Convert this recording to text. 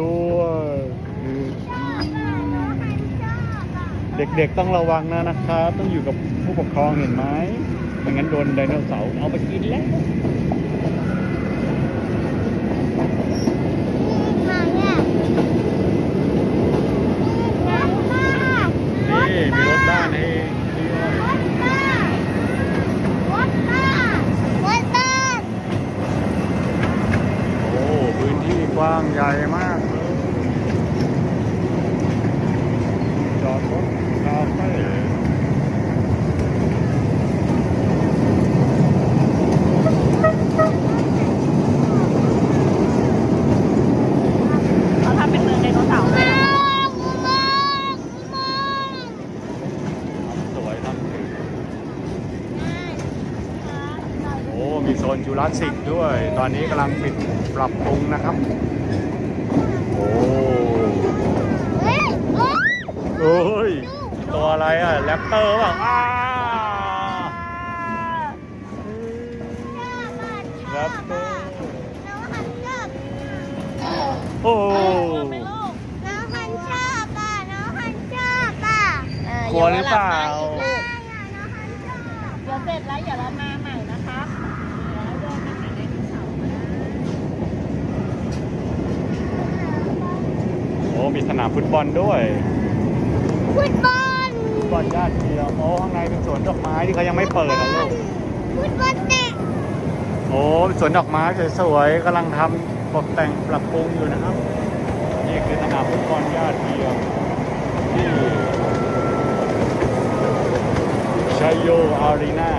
ด้วย เด็กๆต้องระวังนะนะครับ ต้องอยู่กับผู้ปกครองเห็นไหมไม่งั้นโดนไดโนเสาร์เอาไปกินแล้ว นี่มีรถบ้านให้ด้วยโอ้พื้นที่ก ว้างใหญ่มากจอดรถคาเฟ่ เขาทำเป็นเมืองไดโนเสาร์เลยอะ สวยทำถึง โอ้มีโซนจูราสสิกด้วย ตอนนี้กำลังปิดปรับปรุงนะครับ โอ้โอ้ย ตัวอะไรอะแรปเตอร์เปล่าอ้าแรปเตอร์โอ้ไม่ลูกกลัวหรือเปล่า เดี๋ยวเสร็จแล้วเดี๋ยวเรามาใหม่นะคะเดี๋ยวเราเดินมาหาไดโนเสาร์นะ โอ้ มีสนามฟุตบอลด้วย ฟุตบอลฟุตบอลญาติเทียมโอ้ข้างในเป็นสวนดอกไม้ที่เขายังไม่เปิดนะลูก ฟุตบอลเตะโอ้สวนดอกไม้สวยๆกำลังทำตกแต่งปรับปรุงอยู่นะครับ นี่คือสนามฟุตบอลญาติเทียมที่ชัยโยอารีนา